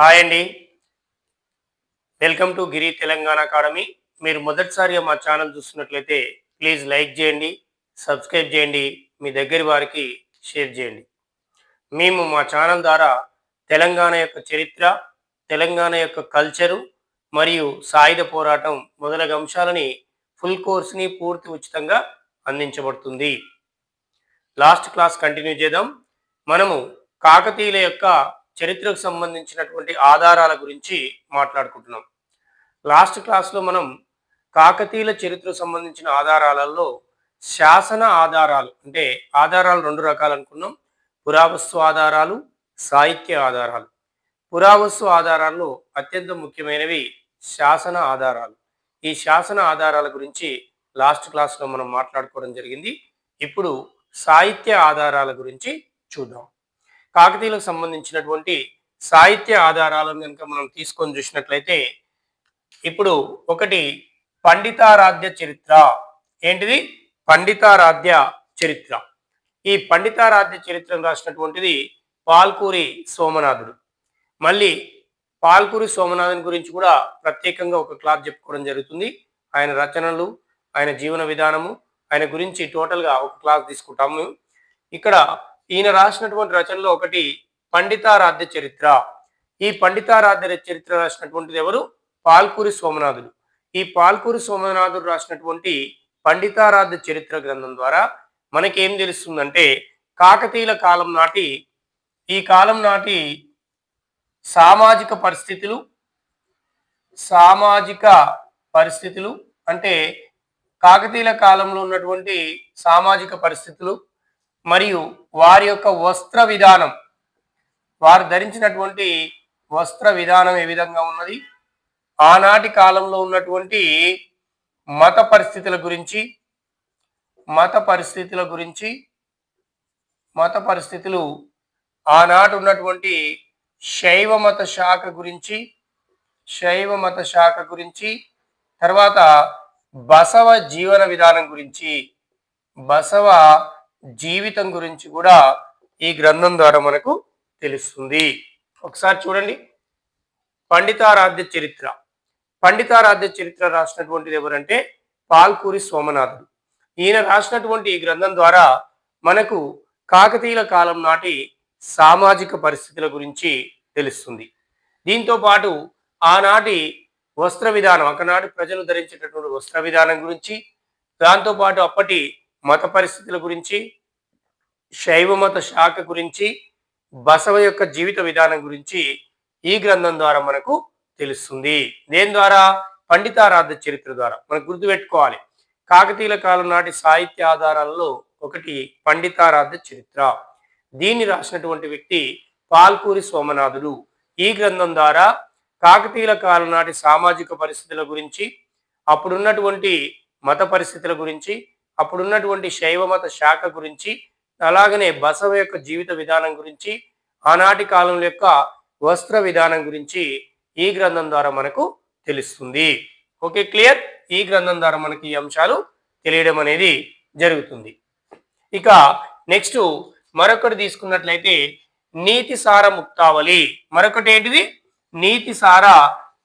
Hi అండి. Welcome to Giri Telangana academy. మీరు మొదటిసారిగా మా ఛానల్ చూస్తున్నట్లయితే ప్లీజ్ లైక్ చేయండి సబ్స్క్రైబ్ చేయండి మీ దగ్గర వారికి షేర్ చేయండి. మేము మా ఛానల్ ద్వారా తెలంగాణ యొక్క చరిత్ర తెలంగాణ యొక్క కల్చరు మరియు సాయుధ పోరాటం మొదలగు అంశాలని ఫుల్ కోర్స్ని పూర్తి ఉచితంగా అందించబడుతుంది. లాస్ట్ క్లాస్ కంటిన్యూ చేద్దాం. మనము కాకతీయుల యొక్క చరిత్రకు సంబంధించినటువంటి ఆధారాల గురించి మాట్లాడుకుంటున్నాం. లాస్ట్ క్లాస్లో మనం కాకతీయుల చరిత్రకు సంబంధించిన ఆధారాలలో శాసన ఆధారాలు అంటే ఆధారాలు రెండు రకాలు అనుకున్నాం. పురావస్తు ఆధారాలు సాహిత్య ఆధారాలు. పురావస్తు ఆధారాల్లో అత్యంత ముఖ్యమైనవి శాసన ఆధారాలు. ఈ శాసన ఆధారాల గురించి లాస్ట్ క్లాస్లో మనం మాట్లాడుకోవడం జరిగింది. ఇప్పుడు సాహిత్య ఆధారాల గురించి చూద్దాం. కాకతీయులకు సంబంధించినటువంటి సాహిత్య ఆధారాలను కనుక మనం తీసుకొని చూసినట్లయితే ఇప్పుడు ఒకటి పండితారాధ్య చరిత్ర. ఏంటిది? పండితారాధ్య చరిత్ర. ఈ పండితారాధ్య చరిత్రను రాసినటువంటిది పాల్కూరి సోమనాథుడు. మళ్ళీ పాల్కూరి సోమనాథన్ గురించి కూడా ప్రత్యేకంగా ఒక క్లాస్ చెప్పుకోవడం జరుగుతుంది. ఆయన రచనలు ఆయన జీవన విధానము ఆయన గురించి టోటల్గా ఒక క్లాస్ తీసుకుంటాము. ఇక్కడ ఈయన రాసినటువంటి రచనలో ఒకటి పండితారాధ్య చరిత్ర. ఈ పండితారాధ్య చరిత్ర రాసినటువంటిది ఎవరు? పాల్కూరి సోమనాథుడు. ఈ పాల్కూరి సోమనాథుడు రాసినటువంటి పండితారాధ్య చరిత్ర గ్రంథం ద్వారా మనకేం తెలుస్తుందంటే కాకతీయుల కాలం నాటి ఈ కాలం నాటి సామాజిక పరిస్థితులు సామాజిక పరిస్థితులు అంటే కాకతీయుల కాలంలో ఉన్నటువంటి సామాజిక పరిస్థితులు మరియు వారి యొక్క వస్త్ర విధానం. వారు ధరించినటువంటి వస్త్ర విధానం ఏ విధంగా ఉన్నది? ఆనాటి కాలంలో ఉన్నటువంటి మత పరిస్థితుల గురించి మత పరిస్థితుల గురించి మత పరిస్థితులు ఆనాటి ఉన్నటువంటి శైవ మత శాఖ గురించి శైవ మత శాఖ గురించి తర్వాత బసవ జీవన విధానం గురించి బసవ జీవితం గురించి కూడా ఈ గ్రంథం ద్వారా మనకు తెలుస్తుంది. ఒకసారి చూడండి. పండితారాధ్య చరిత్ర. పండితారాధ్య చరిత్ర రాసినటువంటిది ఎవరంటే పాల్కూరి సోమనాథుడు. ఈయన రాసినటువంటి ఈ గ్రంథం ద్వారా మనకు కాకతీయుల కాలం నాటి సామాజిక పరిస్థితుల గురించి తెలుస్తుంది. దీంతో పాటు ఆనాటి వస్త్ర విధానం ఒకనాటి ప్రజలు ధరించేటటువంటి వస్త్ర విధానం గురించి దాంతోపాటు అప్పటి మత పరిస్థితుల గురించి శైవ మత శాఖ గురించి బసవ యొక్క జీవిత విధానం గురించి ఈ గ్రంథం ద్వారా మనకు తెలుస్తుంది. దేని ద్వారా? పండితారాధ చరిత్ర ద్వారా. మనకు గుర్తుపెట్టుకోవాలి. కాకతీయుల కాలం నాటి సాహిత్య ఆధారాలలో ఒకటి పండితారాధ చరిత్ర. దీన్ని రాసినటువంటి వ్యక్తి పాల్కూరి సోమనాథుడు. ఈ గ్రంథం ద్వారా కాకతీయుల కాలం నాటి సామాజిక పరిస్థితుల గురించి అప్పుడున్నటువంటి మత పరిస్థితుల గురించి అప్పుడున్నటువంటి ఉన్నటువంటి శైవమత శాఖ గురించి అలాగనే బసవ యొక్క జీవిత విధానం గురించి ఆనాటి కాలం యొక్క వస్త్ర విధానం గురించి ఈ గ్రంథం ద్వారా మనకు తెలుస్తుంది. Okay clear? ఈ గ్రంథం ద్వారా మనకి ఈ అంశాలు తెలియడం అనేది జరుగుతుంది. ఇక నెక్స్ట్ మరొకటి తీసుకున్నట్లయితే నీతిసార ముక్తావళి. మరొకటి ఏంటిది? నీతిసార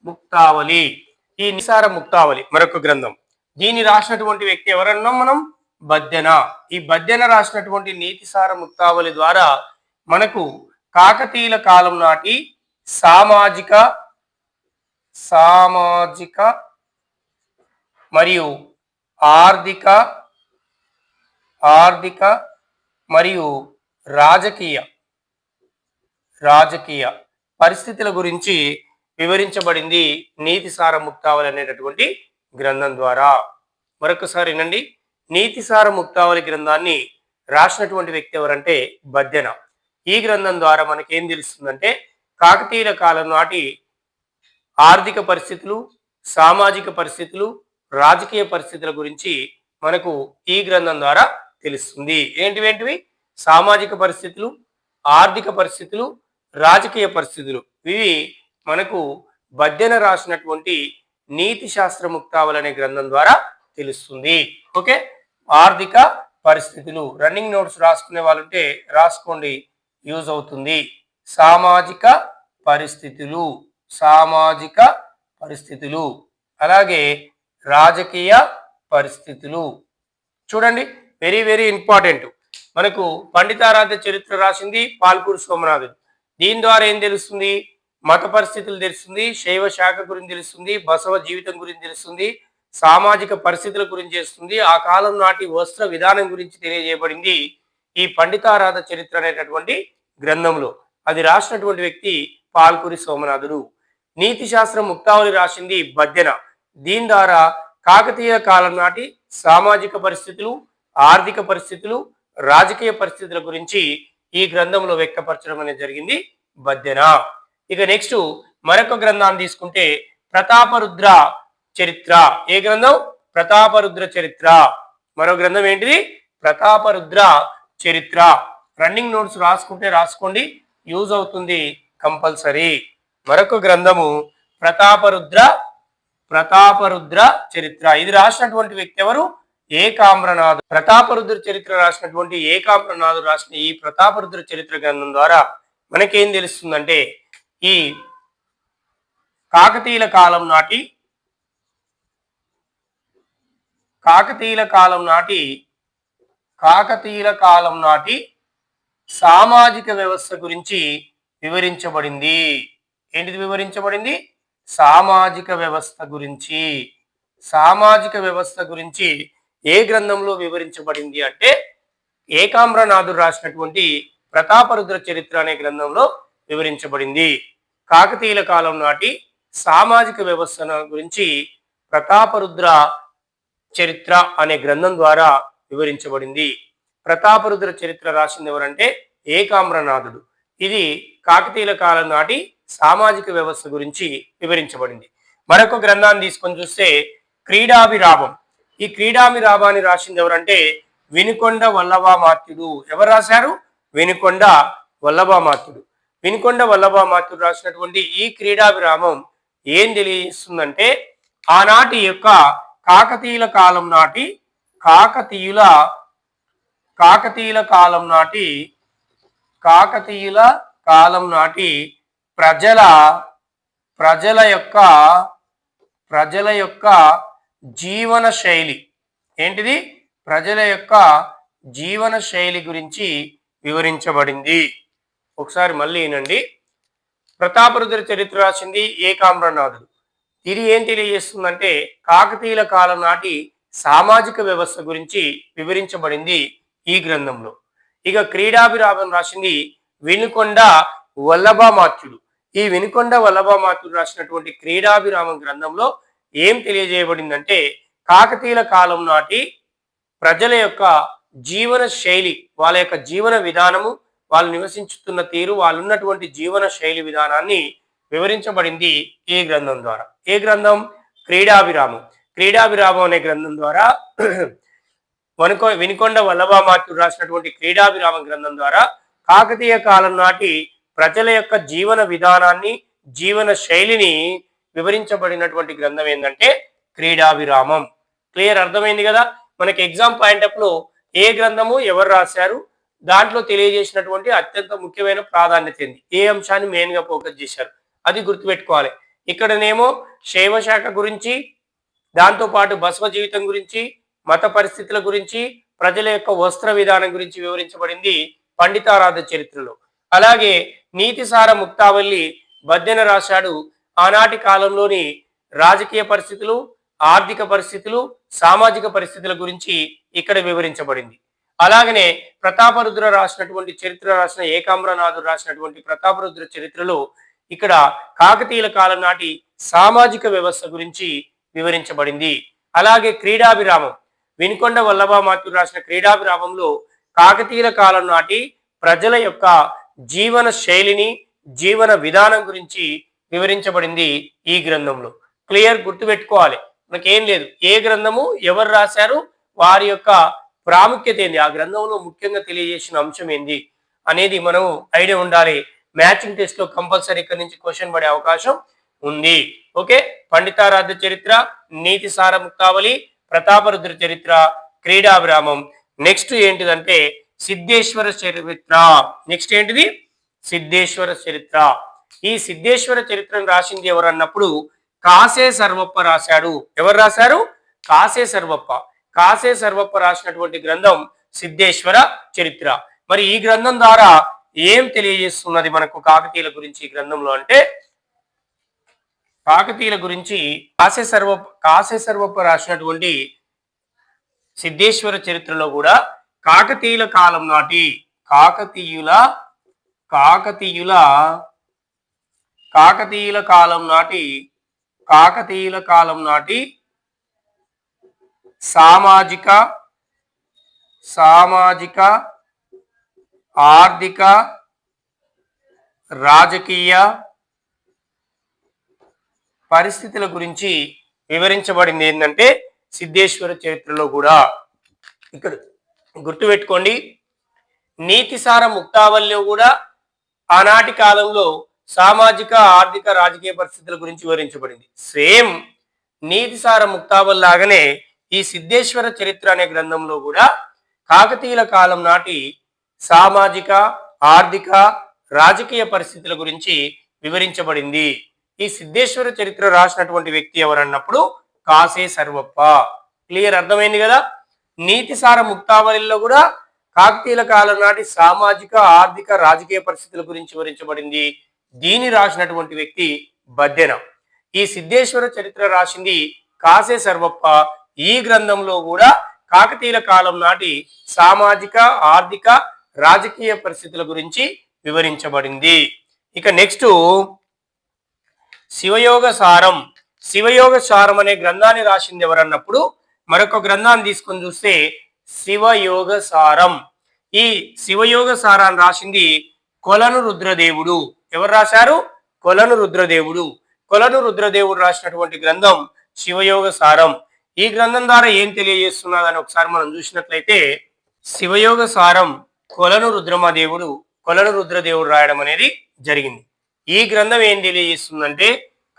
ముక్తావళి. ఈ నిసార ముక్తావళి మరొక గ్రంథం. దీన్ని రాసినటువంటి వ్యక్తి ఎవరన్నాం మనం బద్దెన? ఈ బద్దెన రాసినటువంటి నీతిసార ముక్తావళి ద్వారా మనకు కాకతీయుల కాలం నాటి సామాజిక సామాజిక మరియు ఆర్థిక ఆర్థిక మరియు రాజకీయ రాజకీయ పరిస్థితుల గురించి వివరించబడింది నీతిసార ముక్తావళి అనేటటువంటి గ్రంథం ద్వారా మరొకసారి వినండి. నీతిసార ముక్తావళి గ్రంథాన్ని రాసినటువంటి వ్యక్తి ఎవరంటే బద్దెన ఈ గ్రంథం ద్వారా మనకేం తెలుస్తుందంటే కాకతీయుల కాలం నాటి ఆర్థిక పరిస్థితులు సామాజిక పరిస్థితులు రాజకీయ పరిస్థితుల గురించి మనకు ఈ గ్రంథం ద్వారా తెలుస్తుంది. ఏంటివేంటివి సామాజిక పరిస్థితులు ఆర్థిక పరిస్థితులు రాజకీయ పరిస్థితులు. ఇవి మనకు బద్దెన రాసినటువంటి నీతి శాస్త్ర ముక్తావళి అనే గ్రంథం ద్వారా తెలుస్తుంది. ఓకే? ఆర్థిక పరిస్థితులు. రన్నింగ్ నోట్స్ రాసుకునే వాళ్ళుంటే రాసుకోండి. యూజ్ అవుతుంది. సామాజిక పరిస్థితులు. సామాజిక పరిస్థితులు. అలాగే రాజకీయ పరిస్థితులు. చూడండి వెరీ వెరీ ఇంపార్టెంట్. మనకు పండితారాధ్య చరిత్ర రాసింది పాల్కూరు సోమనాథుడు. దీని ద్వారా ఏం తెలుస్తుంది? మత పరిస్థితులు తెలుస్తుంది శైవ శాఖ గురించి తెలుస్తుంది బసవ జీవితం గురించి తెలుస్తుంది సామాజిక పరిస్థితుల గురించి తెలుస్తుంది. ఆ కాలం నాటి వస్త్ర విధానం గురించి తెలియజేయబడింది ఈ పండితారాధ చరిత్ర అనేటటువంటి గ్రంథంలో. అది రాసినటువంటి వ్యక్తి పాల్కూరి సోమనాథుడు. నీతి శాస్త్రం ముక్తావళి రాసింది బద్దెన. దీని ద్వారా కాకతీయ కాలం నాటి సామాజిక పరిస్థితులు ఆర్థిక పరిస్థితులు రాజకీయ పరిస్థితుల గురించి ఈ గ్రంథంలో వ్యక్తపరచడం అనేది జరిగింది బద్దెన. ఇక నెక్స్ట్ మరొక గ్రంథాన్ని తీసుకుంటే ప్రతాపరుద్ర చరిత్ర. ఏ గ్రంథం? ప్రతాపరుద్ర చరిత్ర. మరో గ్రంథం ఏంటిది? ప్రతాపరుద్ర చరిత్ర. రన్నింగ్ నోట్స్ రాసుకుంటే రాసుకోండి. యూజ్ అవుతుంది కంపల్సరీ. మరొక గ్రంథము ప్రతాపరుద్ర ప్రతాపరుద్ర చరిత్ర. ఇది రాసినటువంటి వ్యక్తి ఎవరు? ఏకామ్రనాథ్ ప్రతాపరుద్ర చరిత్ర రాసినటువంటి ఏకామ్రనాథు రాసిన ఈ ప్రతాపరుద్ర చరిత్ర గ్రంథం ద్వారా మనకేం తెలుస్తుందంటే ఈ కాకతీయుల కాలం నాటి కాకతీయుల కాలం నాటి కాకతీయుల కాలం నాటి సామాజిక వ్యవస్థ గురించి వివరించబడింది. ఏంటిది వివరించబడింది? సామాజిక వ్యవస్థ గురించి. సామాజిక వ్యవస్థ గురించి ఏ గ్రంథంలో వివరించబడింది అంటే ఏకామ్రనాథుడు రాసినటువంటి ప్రతాపరుద్ర చరిత్ర అనే గ్రంథంలో వివరించబడింది. కాకతీయుల కాలం నాటి సామాజిక వ్యవస్థను గురించి ప్రతాపరుద్ర చరిత్ర అనే గ్రంథం ద్వారా వివరించబడింది. ప్రతాపరుద్ర చరిత్ర రాసింది ఎవరంటే ఏకామ్రనాథుడు. ఇది కాకతీయుల కాలం నాటి సామాజిక వ్యవస్థ గురించి వివరించబడింది. మరొక గ్రంథాన్ని తీసుకొని చూస్తే క్రీడాభిరామం. ఈ క్రీడాభిరామాన్ని రాసింది ఎవరంటే వినుకొండ వల్లభామాత్యుడు. ఎవరు రాశారు? వినుకొండ వల్లభామాత్యుడు. వినుకొండ వల్లభామాత్యుడు రాసినటువంటి ఈ క్రీడాభిరామం ఏం తెలియజేస్తుందంటే ఆనాటి యొక్క కాకతీయుల కాలం నాటి కాకతీయుల కాకతీయుల కాలం నాటి కాకతీయుల కాలం నాటి ప్రజల ప్రజల యొక్క ప్రజల యొక్క జీవన శైలి. ఏంటిది? ప్రజల యొక్క జీవన శైలి గురించి వివరించబడింది. ఒకసారి మళ్ళీ వినండి. ప్రతాపరుద్ర చరిత్ర రాసింది ఏకామ్రనాథుడు. ఇది ఏం తెలియజేస్తుందంటే కాకతీయుల కాలం నాటి సామాజిక వ్యవస్థ గురించి వివరించబడింది ఈ గ్రంథంలో. ఇక క్రీడాభిరామం రాసింది వినుకొండ వల్లభామాత్యుడు. ఈ వినుకొండ వల్లభామాత్యుడు రాసినటువంటి క్రీడాభిరామం గ్రంథంలో ఏం తెలియజేయబడిందంటే కాకతీయుల కాలం నాటి ప్రజల యొక్క జీవన శైలి వాళ్ళ యొక్క జీవన విధానము వాళ్ళు నివసించుతున్న తీరు వాళ్ళు ఉన్నటువంటి జీవన శైలి విధానాన్ని వివరించబడింది ఈ గ్రంథం ద్వారా. ఏ గ్రంథం? క్రీడాభిరామం. క్రీడాభిరామం అనే గ్రంథం ద్వారా వనుకొ వినుకొండ వల్లభామాత్యుడు రాసినటువంటి క్రీడాభిరామ గ్రంథం ద్వారా కాకతీయ కాలం నాటి ప్రజల యొక్క జీవన విధానాన్ని జీవన శైలిని వివరించబడినటువంటి గ్రంథం ఏంటంటే క్రీడాభిరామం. క్లియర్ అర్థమైంది కదా? మనకి ఎగ్జామ్ పాయింట్లో ఏ గ్రంథము ఎవరు రాశారు? దాంట్లో తెలియజేసినటువంటి అత్యంత ముఖ్యమైన ప్రాధాన్యత ఏంది? ఏ అంశాన్ని మెయిన్గా ఫోకస్ చేశారు? అది గుర్తుపెట్టుకోవాలి. ఇక్కడనేమో శైవ శాఖ గురించి దాంతో పాటు బసవ జీవితం గురించి మత పరిస్థితుల గురించి ప్రజల యొక్క వస్త్ర విధానం గురించి వివరించబడింది పండితారాధ చరిత్రలో. అలాగే నీతిసార ముక్తావల్లి బద్దెన రాశాడు ఆనాటి కాలంలోని రాజకీయ పరిస్థితులు ఆర్థిక పరిస్థితులు సామాజిక పరిస్థితుల గురించి ఇక్కడ వివరించబడింది. అలాగనే ప్రతాపరుద్ర రాసినటువంటి చరిత్ర రాసిన ఏకాంబ్రనాథుడు రాసినటువంటి ప్రతాపరుద్ర చరిత్రలో ఇక్కడ కాకతీయుల కాలం నాటి సామాజిక వ్యవస్థ గురించి వివరించబడింది. అలాగే క్రీడాభిరామం వినుకొండ వల్లభామాత్యుడు రాసిన క్రీడాభిరామంలో కాకతీయుల కాలం నాటి ప్రజల యొక్క జీవన శైలిని జీవన విధానం గురించి వివరించబడింది ఈ గ్రంథంలో. క్లియర్ గుర్తుపెట్టుకోవాలి. మనకేం లేదు. ఏ గ్రంథము ఎవరు రాశారు? వారి యొక్క ప్రాముఖ్యత ఏంది? ఆ గ్రంథంలో ముఖ్యంగా తెలియజేసిన అంశం ఏంది అనేది మనం ఐడియా ఉండాలి. మ్యాచింగ్ టెస్ట్లో కంపల్సరీ ఇక్కడ నుంచి క్వశ్చన్ పడే అవకాశం ఉంది. ఓకే? పండితారాధ్య చరిత్ర నీతి సార ముక్తావళి ప్రతాపరుద్ర చరిత్ర క్రీడాభిరామం. నెక్స్ట్ ఏంటిదంటే సిద్ధేశ్వర చరిత్ర. నెక్స్ట్ ఏంటిది? సిద్ధేశ్వర చరిత్ర. ఈ సిద్ధేశ్వర చరిత్రను రాసింది ఎవరు అన్నప్పుడు కాసే సర్వప్ప రాశాడు. ఎవరు రాశారు? కాసే సర్వప్ప. కాసే సర్వప్ప రాసినటువంటి గ్రంథం సిద్ధేశ్వర చరిత్ర. మరి ఈ గ్రంథం ద్వారా ఏం తెలియజేస్తున్నది మనకు కాకతీయుల గురించి ఈ గ్రంథంలో అంటే? కాకతీయుల గురించి కాసే సర్వ కాసే సర్వప్ప రాసినటువంటి సిద్ధేశ్వర చరిత్రలో కూడా కాకతీయుల కాలం నాటి కాకతీయుల కాకతీయుల కాకతీయుల కాలం నాటి కాకతీయుల కాలం నాటి సామాజిక సామాజిక ఆర్థిక రాజకీయ పరిస్థితుల గురించి వివరించబడింది ఏంటంటే సిద్ధేశ్వర చరిత్రలో కూడా. ఇక్కడ గుర్తుపెట్టుకోండి నీతిసార ముక్తావల్లిలో కూడా ఆనాటి కాలంలో సామాజిక ఆర్థిక రాజకీయ పరిస్థితుల గురించి వివరించబడింది. సేమ్ నీతిసార ముక్తావల్ లాగానే ఈ సిద్ధేశ్వర చరిత్ర అనే గ్రంథంలో కూడా కాకతీయుల కాలం నాటి సామాజిక ఆర్థిక రాజకీయ పరిస్థితుల గురించి వివరించబడింది. ఈ సిద్ధేశ్వర చరిత్ర రాసినటువంటి వ్యక్తి ఎవరన్నప్పుడు? కాసే సర్వప్ప. క్లియర్ అర్థమైంది కదా? నీతిసార ముక్తావళిలో కూడా కాకతీయుల కాలం నాటి సామాజిక ఆర్థిక రాజకీయ పరిస్థితుల గురించి వివరించబడింది. దీని రాసినటువంటి వ్యక్తి బద్దెన. ఈ సిద్ధేశ్వర చరిత్ర రాసింది కాసే సర్వప్ప. ఈ గ్రంథంలో కూడా కాకతీయుల కాలం నాటి సామాజిక ఆర్థిక రాజకీయ పరిస్థితుల గురించి వివరించబడింది. ఇక నెక్స్ట్ శివయోగ సారం. శివయోగ సారం అనే గ్రంథాన్ని రాసింది ఎవరన్నప్పుడు మరొక గ్రంథాన్ని తీసుకొని చూస్తే శివయోగ సారం. ఈ శివయోగ సారాన్ని రాసింది కొలను రుద్రదేవుడు. ఎవరు రాశారు? కొలను రుద్రదేవుడు. కొలను రుద్రదేవుడు రాసినటువంటి గ్రంథం శివయోగ సారం. ఈ గ్రంథం ద్వారా ఏం తెలియజేస్తున్నదని ఒకసారి మనం చూసినట్లయితే శివయోగ సారం కొలను రుద్రమదేవుడు కొలను రుద్రదేవుడు రాయడం అనేది జరిగింది. ఈ గ్రంథం ఏం తెలియజేస్తుందంటే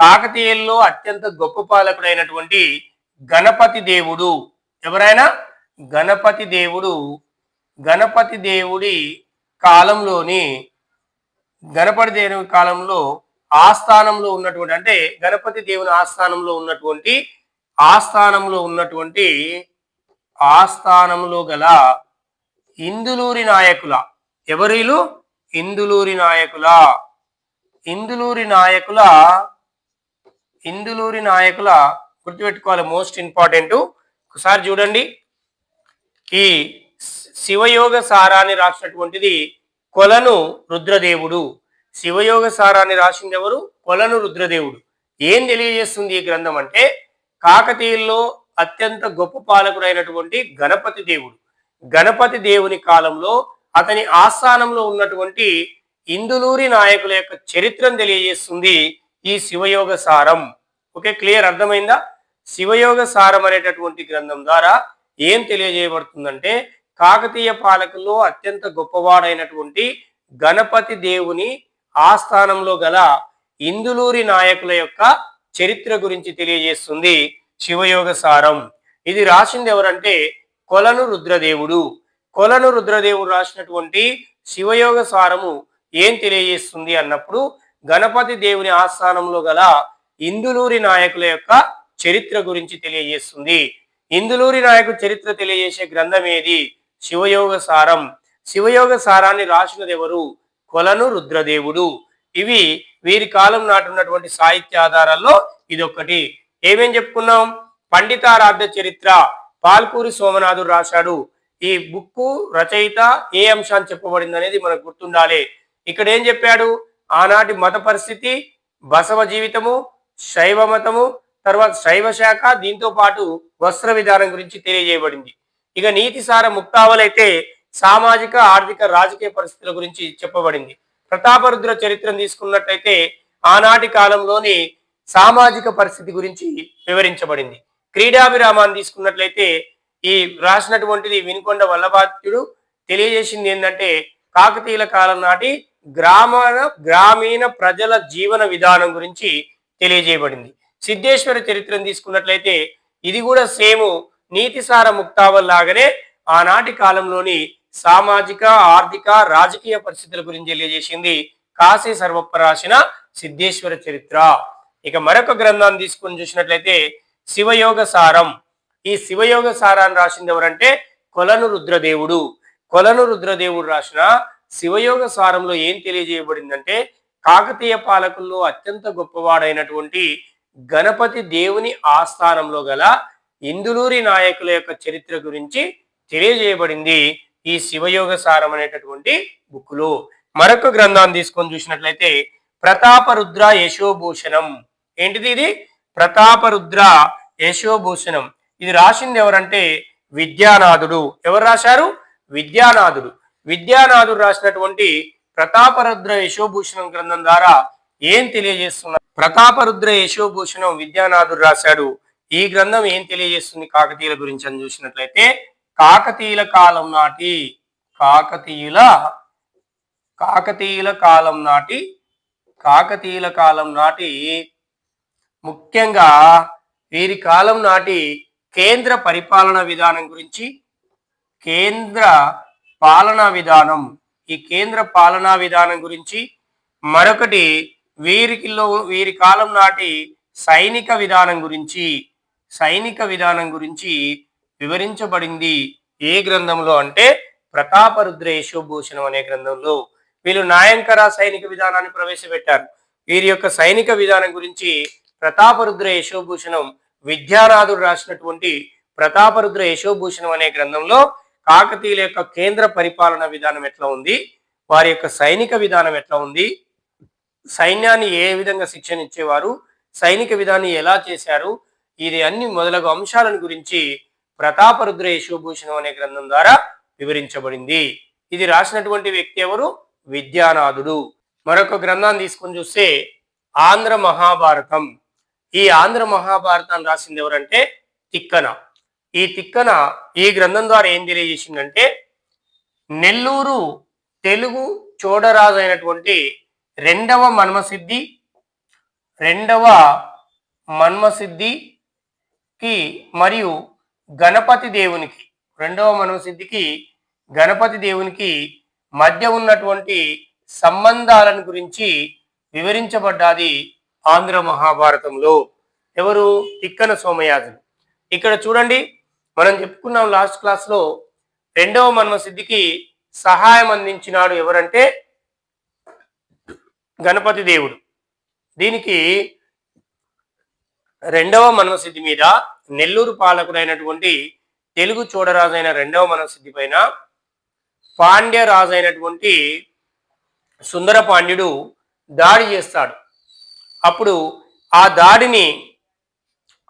కాకతీయుల్లో అత్యంత గొప్ప పాలకుడైనటువంటి గణపతి దేవుడు. ఎవరైనా? గణపతి దేవుడు. గణపతి దేవుడి కాలంలోని గణపతి దేవుని కాలంలో ఆస్థానంలో ఉన్నటువంటి అంటే గణపతి దేవుని ఆస్థానంలో ఉన్నటువంటి ఆస్థానంలో ఉన్నటువంటి ఆస్థానంలో గల ఇందులూరి నాయకుల ఎవరిలు? ఇందులూరి నాయకుల. ఇందులూరి నాయకుల ఇందులూరి నాయకుల గుర్తుపెట్టుకోవాలి మోస్ట్ ఇంపార్టెంట్. ఒకసారి చూడండి. ఈ శివయోగ సారాన్ని రాసినటువంటిది కొలను రుద్రదేవుడు. శివయోగ సారాన్ని రాసింది ఎవరు? కొలను రుద్రదేవుడు. ఏం తెలియజేస్తుంది ఈ గ్రంథం అంటే కాకతీయుల్లో అత్యంత గొప్ప పాలకుడైనటువంటి గణపతి దేవుడు. గణపతి దేవుని కాలంలో అతని ఆస్థానంలో ఉన్నటువంటి ఇందులూరి నాయకుల యొక్క చరిత్రను తెలియజేస్తుంది ఈ శివయోగ సారం. ఓకే క్లియర్ అర్థమైందా? శివయోగ సారం అనేటటువంటి గ్రంథం ద్వారా ఏం తెలియజేయబడుతుందంటే కాకతీయ పాలకుల్లో అత్యంత గొప్పవాడైనటువంటి గణపతి దేవుని ఆస్థానంలో గల ఇందులూరి నాయకుల యొక్క చరిత్ర గురించి తెలియజేస్తుంది శివయోగ సారం. ఇది రాసింది ఎవరంటే కొలను రుద్రదేవుడు. కొలను రుద్రదేవుడు రాసినటువంటి శివయోగ సారము ఏం తెలియజేస్తుంది అన్నప్పుడు గణపతి దేవుని ఆస్థానంలో గల ఇందులూరి నాయకుల యొక్క చరిత్ర గురించి తెలియజేస్తుంది. ఇందులూరి నాయకుడు చరిత్ర తెలియజేసే గ్రంథం ఏది? శివయోగ సారం. శివయోగ సారాన్ని రాసినది ఎవరు? కొలను రుద్రదేవుడు. ఇవి వీరి కాలం నాటున్నటువంటి సాహిత్య ఆధారాల్లో ఇదొక్కటి. ఏమేం చెప్పుకున్నాం? పండితారాధ్య చరిత్ర పాల్కూరి సోమనాథుడు రాశాడు. ఈ బుక్కు రచయిత ఏ అంశాన్ని చెప్పబడింది అనేది మనకు గుర్తుండాలి. ఇక్కడ ఏం చెప్పాడు? ఆనాటి మత పరిస్థితి బసవ జీవితము శైవ మతము తర్వాత శైవ శాఖ దీంతో పాటు వస్త్ర విధానం గురించి తెలియజేయబడింది. ఇక నీతిసార ముక్తావలైతే సామాజిక ఆర్థిక రాజకీయ పరిస్థితుల గురించి చెప్పబడింది. ప్రతాపరుద్ర చరిత్రను తీసుకున్నట్టయితే ఆనాటి కాలంలోని సామాజిక పరిస్థితి గురించి వివరించబడింది. క్రీడాభిరామాన్ని తీసుకున్నట్లయితే ఈ రాసినటువంటిది వినుకొండ వల్లభాత్యుడు తెలియజేసింది ఏంటంటే కాకతీయుల కాలం నాటి గ్రామీణ గ్రామీణ ప్రజల జీవన విధానం గురించి తెలియజేయబడింది. సిద్ధేశ్వర చరిత్రను తీసుకున్నట్లయితే ఇది కూడా సేమ్ నీతిసార ముక్తావల్ లాగానే ఆనాటి కాలంలోని సామాజిక ఆర్థిక రాజకీయ పరిస్థితుల గురించి తెలియజేసింది కాశీ సర్వప్ప రాసిన సిద్ధేశ్వర చరిత్ర. ఇక మరొక గ్రంథాన్ని తీసుకుని చూసినట్లయితే శివయోగ సారం. ఈ శివయోగ సారాన్ని రాసింది ఎవరంటే కొలను రుద్రదేవుడు. కొలను రుద్రదేవుడు రాసిన శివయోగ సారంలో ఏం తెలియజేయబడిందంటే కాకతీయ పాలకుల్లో అత్యంత గొప్పవాడైనటువంటి గణపతి దేవుని ఆస్థానంలో గల ఇందులూరి నాయకుల యొక్క చరిత్ర గురించి తెలియజేయబడింది. ఈ శివయోగ సారం అనేటటువంటి బుక్కులో. మరొక గ్రంథాన్ని తీసుకొని చూసినట్లయితే ప్రతాపరుద్ర యశోభూషణం. ఏంటిది ఇది? ప్రతాపరుద్ర యశోభూషణం. ఇది రాసింది ఎవరంటే విద్యానాథుడు. ఎవరు రాశారు? విద్యానాథుడు. విద్యానాథుడు రాసినటువంటి ప్రతాపరుద్ర యశోభూషణం గ్రంథం ద్వారా ఏం తెలియజేస్తున్నారు ప్రతాపరుద్ర యశోభూషణం విద్యానాథుడు రాశాడు. ఈ గ్రంథం ఏం తెలియజేస్తుంది కాకతీయుల గురించి అని చూసినట్లయితే కాకతీయుల కాలం నాటి కాకతీయుల కాకతీయుల కాలం నాటి కాకతీయుల కాలం నాటి ముఖ్యంగా వీరి కాలం నాటి కేంద్ర పరిపాలన విధానం గురించి కేంద్ర పాలనా విధానం ఈ కేంద్ర పాలనా విధానం గురించి మరొకటి వీరికిలో వీరి కాలం నాటి సైనిక విధానం గురించి సైనిక విధానం గురించి వివరించబడింది. ఏ గ్రంథంలో అంటే ప్రతాపరుద్ర యశోభూషణం అనే గ్రంథంలో వీళ్ళు నాయంకర సైనిక విధానాన్ని ప్రవేశపెట్టారు. వీరి యొక్క సైనిక విధానం గురించి ప్రతాపరుద్ర యశోభూషణం విద్యానాథుడు రాసినటువంటి ప్రతాపరుద్ర యశోభూషణం అనే గ్రంథంలో కాకతీయుల యొక్క కేంద్ర పరిపాలన విధానం ఎట్లా ఉంది? వారి యొక్క సైనిక విధానం ఎట్లా ఉంది? సైన్యాన్ని ఏ విధంగా శిక్షణ ఇచ్చేవారు సైనిక విధాన్ని ఎలా చేశారు? ఇది అన్ని మొదలగు అంశాలను గురించి ప్రతాపరుద్ర యశోభూషణం అనే గ్రంథం ద్వారా వివరించబడింది. ఇది రాసినటువంటి వ్యక్తి ఎవరు? విద్యానాథుడు. మరొక గ్రంథాన్ని తీసుకొని చూస్తే ఆంధ్ర మహాభారతం. ఈ ఆంధ్ర మహాభారతాన్ని రాసింది ఎవరంటే తిక్కన. ఈ తిక్కన ఈ గ్రంథం ద్వారా ఏం తెలియజేసిందంటే నెల్లూరు తెలుగు చోడరాజు అయినటువంటి రెండవ మన్మసిద్ధి రెండవ మన్మసిద్ధికి మరియు గణపతి దేవునికి రెండవ మనోసిద్ధికి గణపతి దేవునికి మధ్య ఉన్నటువంటి సంబంధాలను గురించి వివరించబడ్డాది ఆంధ్ర మహాభారతంలో. ఎవరు? తిక్కన సోమయాజులు. ఇక్కడ చూడండి మనం చెప్పుకున్నాం లాస్ట్ క్లాస్లో రెండవ మన్మసిద్ధికి సహాయం అందించినాడు ఎవరంటే గణపతి దేవుడు. దీనికి రెండవ మనవసిద్ధి మీద నెల్లూరు పాలకుడైనటువంటి తెలుగు చూడరాజైన రెండవ మనసిద్ధి పైన పాండ్య రాజు అయినటువంటి సుందర పాండ్యుడు దాడి చేస్తాడు. అప్పుడు ఆ దాడిని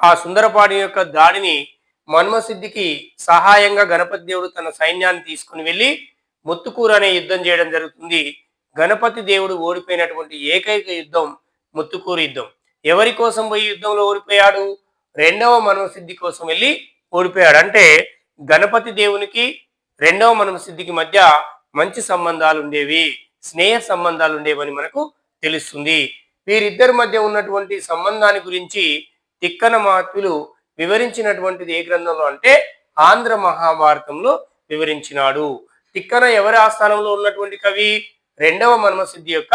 ఆ సుందరపాండ్య యొక్క దాడిని మన్మసిద్ధికి సహాయంగా గణపతి దేవుడు తన సైన్యాన్ని తీసుకుని వెళ్ళి ముత్తుకూరు అనే యుద్ధం చేయడం జరుగుతుంది. గణపతి దేవుడు ఓడిపోయినటువంటి ఏకైక యుద్ధం ముత్తుకూరు యుద్ధం. ఎవరి కోసం పోయి యుద్ధంలో ఓడిపోయాడు? రెండవ మనవసిద్ధి కోసం వెళ్ళి ఓడిపోయాడు అంటే గణపతి దేవునికి రెండవ మనవసిద్ధికి మధ్య మంచి సంబంధాలు ఉండేవి స్నేహ సంబంధాలు ఉండేవని మనకు తెలుస్తుంది. వీరిద్దరి మధ్య ఉన్నటువంటి సంబంధాన్ని గురించి తిక్కన మహత్తులు వివరించినటువంటిది ఏ గ్రంథంలో అంటే ఆంధ్ర మహాభారతంలో వివరించినాడు. తిక్కన ఎవరి ఆస్థానంలో ఉన్నటువంటి కవి? రెండవ మన్మసిద్ధి యొక్క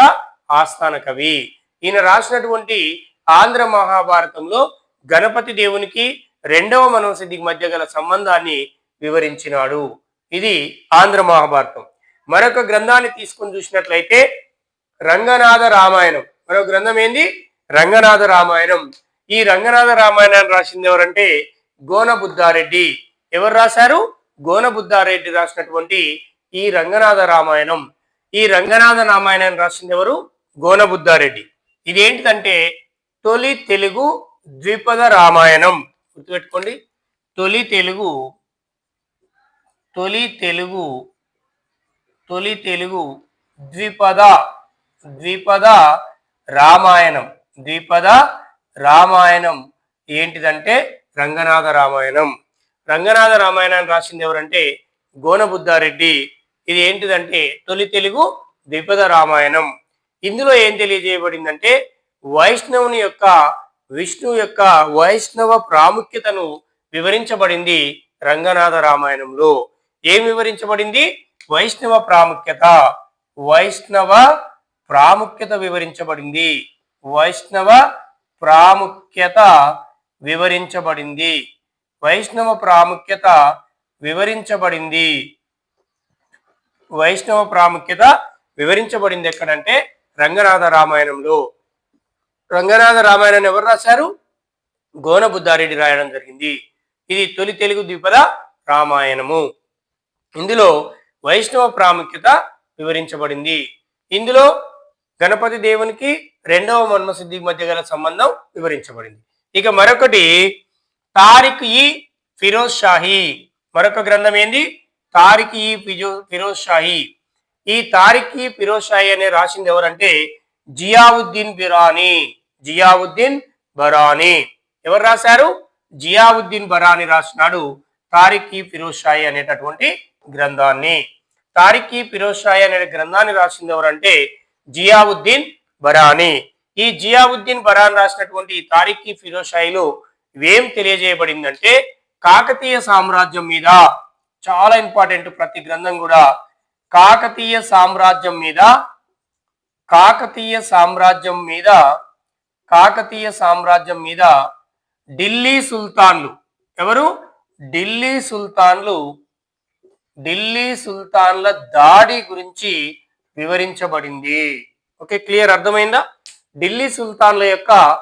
ఆస్థాన కవి. ఈయన రాసినటువంటి ఆంధ్ర మహాభారతంలో గణపతి దేవునికి రెండవ మనోసిద్ధికి మధ్య గల సంబంధాన్ని వివరించినాడు. ఇది ఆంధ్ర మహాభారతం. మరొక గ్రంథాన్ని తీసుకొని చూసినట్లయితే రంగనాథ రామాయణం. మరొక గ్రంథం ఏంది? రంగనాథ రామాయణం. ఈ రంగనాథ రామాయణాన్ని రాసింది ఎవరంటే గోన బుద్ధారెడ్డి ఎవరు రాశారు? గోన బుద్ధారెడ్డి రాసినటువంటి ఈ రంగనాథ రామాయణం. ఈ రంగనాథ రామాయణాన్ని రాసింది ఎవరు? గోన బుద్ధారెడ్డి ఇది ఏంటిదంటే తొలి తెలుగు ద్విపద రామాయణం గుర్తుపెట్టుకోండి. తొలి తెలుగు తొలి తెలుగు తొలి తెలుగు ద్విపద ద్విపద రామాయణం ద్విపద రామాయణం ఏంటిదంటే రంగనాథ రామాయణం. రంగనాథ రామాయణాన్ని రాసింది ఎవరంటే గోనబుద్ధారెడ్డి. ఇది ఏంటిదంటే తొలి తెలుగు ద్విపద రామాయణం. ఇందులో ఏం తెలియజేయబడిందంటే వైష్ణవుని యొక్క విష్ణు యొక్క వైష్ణవ ప్రాముఖ్యతను వివరించబడింది రంగనాథ రామాయణంలో. ఏం వివరించబడింది? వైష్ణవ ప్రాముఖ్యత. వైష్ణవ ప్రాముఖ్యత వివరించబడింది. వైష్ణవ ప్రాముఖ్యత వివరించబడింది. వైష్ణవ ప్రాముఖ్యత వివరించబడింది. వైష్ణవ ప్రాముఖ్యత వివరించబడింది ఎక్కడంటే రంగనాథ రామాయణంలో. రంగనాథ రామాయణాన్ని ఎవరు రాశారు? గోన బుద్ధారెడ్డి రాయడం జరిగింది. ఇది తొలి తెలుగు ద్విపద రామాయణము. ఇందులో వైష్ణవ ప్రాముఖ్యత వివరించబడింది. ఇందులో గణపతి దేవునికి రెండవ మన్మసిద్ధి మధ్య గల సంబంధం వివరించబడింది. ఇక మరొకటి తారిక్ ఈ ఫిరోజ్ షాహీ. మరొక గ్రంథం ఏంది? తారిక్ ఈ ఫిజో ఫిరోజ్ షాహీ. ఈ తారిక్ ఈ ఫిరోజ్ షాహీ అనే రాసింది ఎవరంటే జియావుద్దీన్ బిరానీ. జియావుద్దీన్ బరానీ. ఎవరు రాశారు? జియావుద్దీన్ బరానీ రాసినాడు తారిక్ ఫిరోజ్ షాహీ అనేటటువంటి గ్రంథాన్ని. తారిక్ ఫిరోజ్ షాహీ అనే గ్రంథాన్ని రాసింది ఎవరంటే జియావుద్దీన్ బరానీ. ఈ జియావుద్దీన్ బరాన్ రాసినటువంటి ఈ ఫిరోజ్ షాహీలో ఏం తెలియజేయబడిందంటే కాకతీయ సామ్రాజ్యం మీద చాలా ఇంపార్టెంట్ ప్రతి గ్రంథం కూడా కాకతీయ సామ్రాజ్యం మీద కాకతీయ సామ్రాజ్యం మీద కాకతీయ సామ్రాజ్యం మీద ఢిల్లీ సుల్తాన్లు. ఎవరు? ఢిల్లీ సుల్తాన్లు. ఢిల్లీ సుల్తాన్ల దాడి గురించి వివరించబడింది. ఓకే క్లియర్ అర్థమైందా? ఢిల్లీ సుల్తాన్ల యొక్క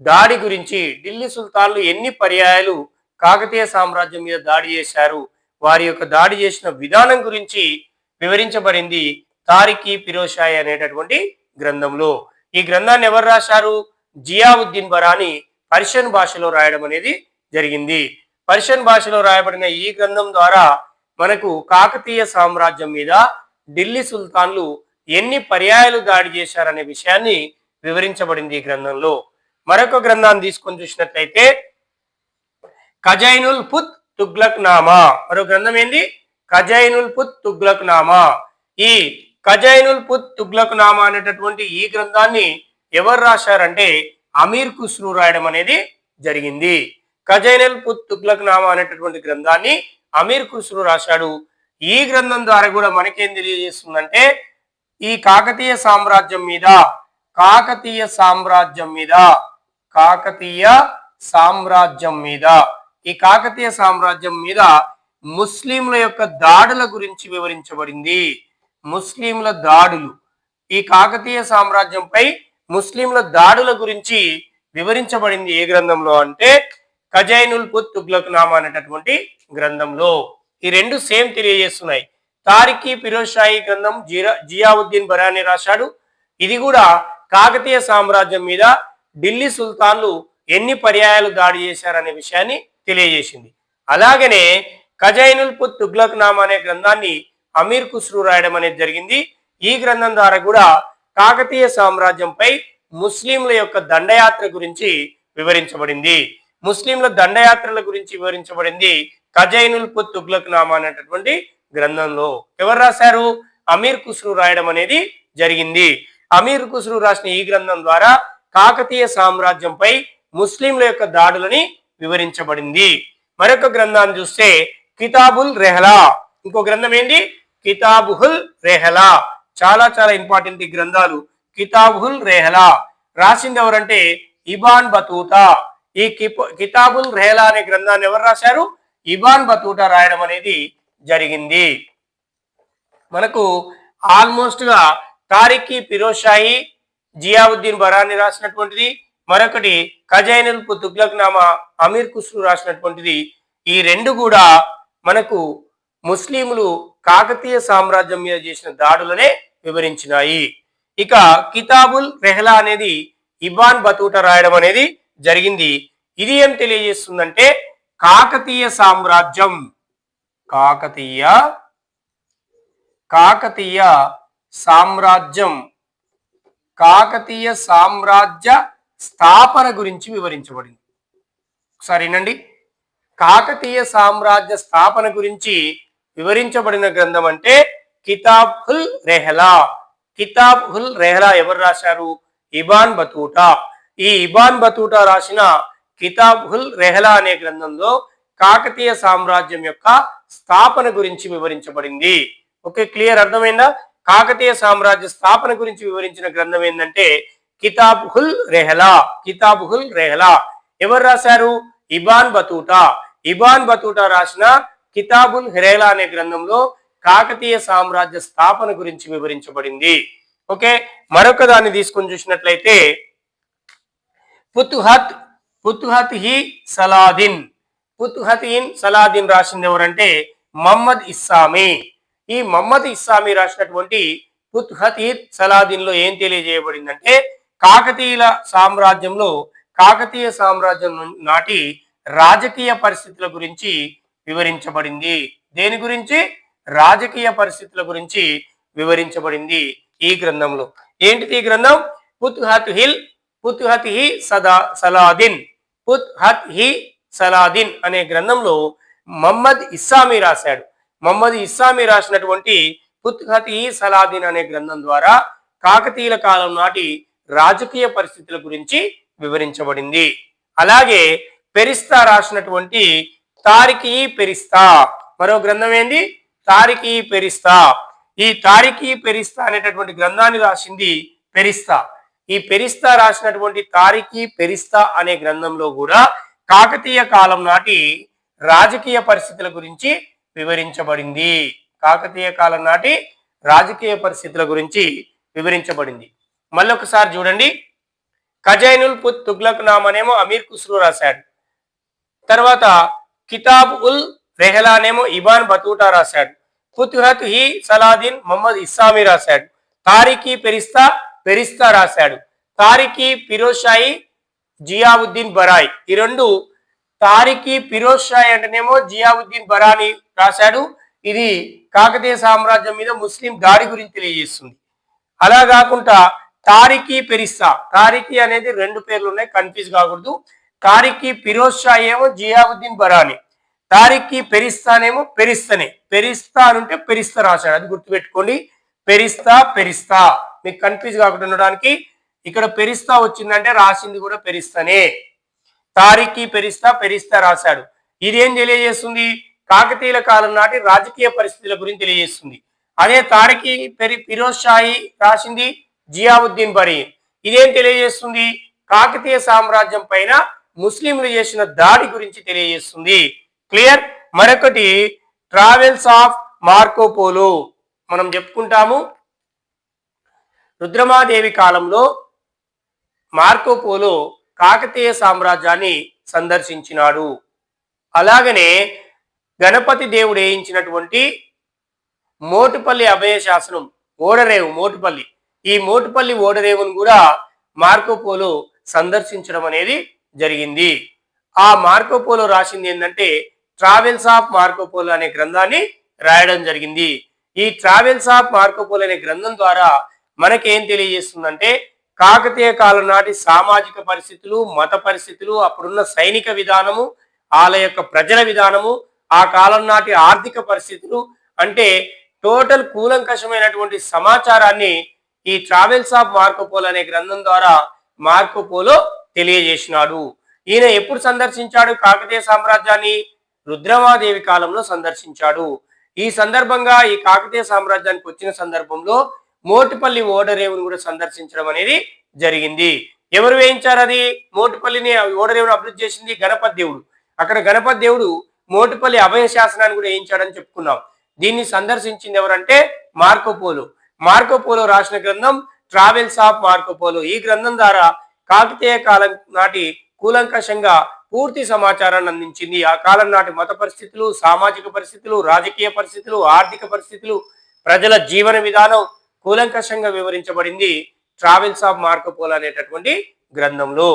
దాడి గురించి ఢిల్లీ సుల్తాన్లు ఎన్ని పర్యాయాలు కాకతీయ సామ్రాజ్యం మీద దాడి చేశారు వారి యొక్క దాడి చేసిన విధానం గురించి వివరించబడింది తారిఖీ ఫిరోషాయి అనేటటువంటి గ్రంథంలో. ఈ గ్రంథాన్ని ఎవరు రాశారు? జియావుద్దీన్ బరాని పర్షియన్ భాషలో రాయడం అనేది జరిగింది. పర్షియన్ భాషలో రాయబడిన ఈ గ్రంథం ద్వారా మనకు కాకతీయ సామ్రాజ్యం మీద ఢిల్లీ సుల్తాన్లు ఎన్ని పర్యాయాలు దాడి చేశారనే విషయాన్ని వివరించబడింది ఈ గ్రంథంలో. మరొక గ్రంథాన్ని తీసుకొని చూసినట్లయితే ఖజైనుల్ పుత్ తుగ్లక్ నామా మరో గ్రంథం ఏంది? ఖజైనుల్ పుత్ తుగ్లక్ నామా ఈ ఖజైనుల్ పుత్ తుగ్లక్ నామా అనేటటువంటి ఈ గ్రంథాన్ని ఎవరు రాశారంటే అమీర్ ఖుస్రూ రాయడం అనేది జరిగింది. కజైనల్ పుత్ తుగ్లక్ నామా అనేటటువంటి గ్రంథాన్ని అమీర్ ఖుస్రూ రాశాడు. ఈ గ్రంథం ద్వారా కూడా మనకేం తెలియజేస్తుందంటే ఈ కాకతీయ సామ్రాజ్యం మీద కాకతీయ సామ్రాజ్యం మీద కాకతీయ సామ్రాజ్యం మీద ఈ కాకతీయ సామ్రాజ్యం మీద ముస్లింల యొక్క దాడుల గురించి వివరించబడింది. ముస్లింల దాడులు. ఈ కాకతీయ సామ్రాజ్యంపై ముస్లింల దాడుల గురించి వివరించబడింది ఏ గ్రంథంలో అంటే ఖజైనుల్ పుత్ తుగ్లక్ నామా అనేటటువంటి గ్రంథంలో. ఈ రెండు సేమ్ తెలియజేస్తున్నాయి. తారిఖీ ఫిరోజ్ షాహీ గ్రంథం జిరా జియావుద్దీన్ బరానీ రాశాడు. ఇది కూడా కాకతీయ సామ్రాజ్యం మీద ఢిల్లీ సుల్తాన్లు ఎన్ని పర్యాయాలు దాడి చేశారనే విషయాన్ని తెలియజేసింది. అలాగనే ఖజైనుల్ పుత్ తుగ్లక్ నామా అనే గ్రంథాన్ని అమీర్ ఖుస్రూ రాయడం అనేది జరిగింది. ఈ గ్రంథం ద్వారా కూడా కాకతీయ సామ్రాజ్యంపై ముస్లింల యొక్క దండయాత్ర గురించి వివరించబడింది. ముస్లింల దండయాత్రల గురించి వివరించబడింది ఖజైనుల్ పుత్ తుగ్లక్ నామా అనేటటువంటి గ్రంథంలో. ఎవరు రాశారు? అమీర్ కుస్రు రాయడం అనేది జరిగింది. అమీర్ కుస్రు రాసిన ఈ గ్రంథం ద్వారా కాకతీయ సామ్రాజ్యంపై ముస్లింల యొక్క దాడులని వివరించబడింది. మరొక గ్రంథాన్ని చూస్తే కితాబుల్ రెహలా. ఇంకో గ్రంథం ఏంటి? కితాబుహుల్ రెహలా. చాలా చాలా ఇంపార్టెంట్ ఈ గ్రంథాలు. కితాబుల్ రెహలా. రాసింది ఎవరంటే ఇబాన్ బతూతా. ఈ కితాబుల్ రెహలా అనే గ్రంథాన్ని ఎవరు రాశారు? ఇబాన్ బతూటా రాయడం అనేది జరిగింది. మనకు ఆల్మోస్ట్గా తారిఖీ షాహి జియావుద్దీన్ బరాని రాసినటువంటిది మరొకటి ఖజైనుల్ తుగ్లక్ నామా అమీర్ కుస్రు రాసినటువంటిది. ఈ రెండు కూడా మనకు ముస్లింలు కాకతీయ సామ్రాజ్యం మీద చేసిన దాడులనే వివరించినాయి. ఇక కితాబుల్ రెహ్లా అనేది ఇబాన్ బతూట రాయడం అనేది జరిగింది. ఇది ఏం తెలియజేస్తుందంటే కాకతీయ సామ్రాజ్యం. కాకతీయ కాకతీయ సామ్రాజ్యం. కాకతీయ సామ్రాజ్య స్థాపన గురించి వివరించబడింది. ఒకసారి వినండి. కాకతీయ సామ్రాజ్య స్థాపన గురించి వివరించబడిన గ్రంథం అంటే కితాబ్ హుల్ రెహలా. కితాబ్ హుల్ రెహలా ఎవరు రాశారు? Ibn Battuta. ఈ ఇబాన్ బతూటా రాసిన కితాబ్ హుల్ రెహలా అనే గ్రంథంలో కాకతీయ సామ్రాజ్యం యొక్క స్థాపన గురించి వివరించబడింది. ఓకే క్లియర్ అర్థమైందా? కాకతీయ సామ్రాజ్య స్థాపన గురించి వివరించిన గ్రంథం ఏంటంటే కితాబ్ హుల్ రెహలా. కితాబ్ హుల్ రెహలా. ఎవరు రాశారు? ఇబాన్ బతూటా. ఇబాన్ బతూటా రాసిన కితాబుల్ హెరేలా అనే గ్రంథంలో కాకతీయ సామ్రాజ్య స్థాపన గురించి వివరించబడింది. ఓకే మరొక దాన్ని తీసుకొని చూసినట్లయితే పుతుహత్ పుతుహత్ హి సలాదిన్. పుతుహత్ ఇన్ సలాదిన్ రాసింది ఎవరంటే మహమ్మద్ ఇస్సామి. ఈ మహమ్మద్ ఇస్సామి రాసినటువంటి పుత్హత్ ఇన్ సలాదిన్లో ఏం తెలియజేయబడిందంటే కాకతీయుల సామ్రాజ్యంలో కాకతీయ సామ్రాజ్యం నాటి రాజకీయ పరిస్థితుల గురించి వివరించబడింది. దేని గురించి? రాజకీయ పరిస్థితుల గురించి వివరించబడింది ఈ గ్రంథంలో. ఏంటిది ఈ గ్రంథం? పుత్హత్ హిల్ పుత్హత్ హి సదా సలాదిన్ పుత్హత్ హి సలాదిన్ అనే గ్రంథంలో మహమ్మద్ ఇస్సామి రాశాడు. మహమ్మద్ ఇస్సామి రాసినటువంటి పుత్హత్ హి సలాదిన్ అనే గ్రంథం ద్వారా కాకతీయుల కాలం నాటి రాజకీయ పరిస్థితుల గురించి వివరించబడింది. అలాగే పెరిస్తా రాసినటువంటి తారికి పెరిస్తా. మరో గ్రంథం ఏంది? తారికి పెరిస్తా. ఈ తారికి పెరిస్తా అనేటటువంటి గ్రంథాన్ని రాసింది పెరిస్తా. ఈ పెరిస్తా రాసినటువంటి తారికి పెరిస్తా అనే గ్రంథంలో కూడా కాకతీయ కాలం నాటి రాజకీయ పరిస్థితుల గురించి వివరించబడింది. కాకతీయ కాలం నాటి రాజకీయ పరిస్థితుల గురించి వివరించబడింది. మళ్ళొకసారి చూడండి. ఖజైనుల్ పుత్ తుగ్లక్ నామనేమో అమీర్ ఖుస్రూ రాశాడు. తర్వాత కితాబ్ ఉల్ రెహలానేమో ఇబాన్ బతూటా రాశాడు. ఫుత్హత్ హి సలాదీన్ మొహమ్మద్ ఇస్సామి రాశాడు. తారికి పెరిస్తా పెరిస్తా రాశాడు. తారికి ఫిరోజ్ జియావుద్దీన్ బరాయ్. ఈ రెండు తారికి పిరోజ్షాయ్ అంటేనేమో జియావుద్దీన్ బరాని రాశాడు. ఇది కాకతీయ సామ్రాజ్యం మీద ముస్లిం దాడి గురించి తెలియజేస్తుంది. అలా కాకుండా తారికి పెరిస్తా తారికి అనేది రెండు పేర్లు ఉన్నాయి కన్ఫ్యూజ్ కాకూడదు. తారికి ఫిరోజ్ షా ఏమో జియావుద్దీన్ బరాని. తారికి పెరిస్తానేమో పెరిస్తనే. పెరిస్తా అని ఉంటే పెరిస్తా రాశాడు. అది గుర్తుపెట్టుకోండి. పెరిస్తా పెరిస్తా. మీకు కన్ఫ్యూజ్ కాకుండా ఉండడానికి ఇక్కడ పెరిస్తా వచ్చిందంటే రాసింది కూడా పెరిస్తనే. తారికి పెరిస్తా పెరిస్తా రాశాడు. ఇదేం తెలియజేస్తుంది? కాకతీయుల కాలం నాటి రాజకీయ పరిస్థితుల గురించి తెలియజేస్తుంది. అదే తారికి పెరి ఫిరోజ్ షాయి రాసింది జియావుద్దీన్ బరీ ఇదేం తెలియజేస్తుంది? కాకతీయ సామ్రాజ్యం పైన ముస్లింలు చేసిన దాడి గురించి తెలియజేస్తుంది. క్లియర్? మరొకటి ట్రావెల్స్ ఆఫ్ మార్కోపోలో మనం చెప్పుకుంటాము. రుద్రమాదేవి కాలంలో మార్కోపోలో కాకతీయ సామ్రాజ్యాన్ని సందర్శించినాడు. అలాగనే గణపతి దేవుడు వేయించినటువంటి మోటుపల్లి అభయ శాసనం ఓడరేవు మోటుపల్లి. ఈ మోటుపల్లి ఓడరేవును కూడా మార్కోపోలో సందర్శించడం అనేది జరిగింది. ఆ మార్కోపోలో రాసింది ఏంటంటే ట్రావెల్స్ ఆఫ్ మార్కోపోలో అనే గ్రంథాన్ని రాయడం జరిగింది. ఈ ట్రావెల్స్ ఆఫ్ మార్కోపోలో అనే గ్రంథం ద్వారా మనకేం తెలియజేస్తుందంటే కాకతీయ కాలం నాటి సామాజిక పరిస్థితులు మత పరిస్థితులు అప్పుడున్న సైనిక విధానము వాళ్ళ యొక్క ప్రజల విధానము ఆ కాలం నాటి ఆర్థిక పరిస్థితులు అంటే టోటల్ కూలంకషమైనటువంటి సమాచారాన్ని ఈ ట్రావెల్స్ ఆఫ్ మార్కోపోలో అనే గ్రంథం ద్వారా మార్కోపోలో తెలియజేసినాడు. ఈయన ఎప్పుడు సందర్శించాడు? కాకతీయ సామ్రాజ్యాన్ని రుద్రమాదేవి కాలంలో సందర్శించాడు. ఈ సందర్భంగా ఈ కాకతీయ సామ్రాజ్యానికి వచ్చిన సందర్భంలో మోటిపల్లి ఓడరేవును కూడా సందర్శించడం అనేది జరిగింది. ఎవరు వేయించారు అది? మోటిపల్లిని ఓడరేవును అభివృద్ధి చేసింది గణపతి దేవుడు. అక్కడ గణపతి దేవుడు మోటిపల్లి అభయ శాసనాన్ని కూడా వేయించాడని చెప్పుకున్నాం. దీన్ని సందర్శించింది ఎవరంటే మార్కోపోలో. మార్కోపోలో రాసిన గ్రంథం ట్రావెల్స్ ఆఫ్ మార్కోపోలో. ఈ గ్రంథం ద్వారా కాకతీయ కాలం నాటి కూలంకషంగా పూర్తి సమాచారాన్ని అందించింది. ఆ కాలం నాటి మత పరిస్థితులు సామాజిక పరిస్థితులు రాజకీయ పరిస్థితులు ఆర్థిక పరిస్థితులు ప్రజల జీవన విధానం కూలంకషంగా వివరించబడింది. ట్రావెల్స్ ఆఫ్ మార్కోపోలో అనేటటువంటి గ్రంథంలో.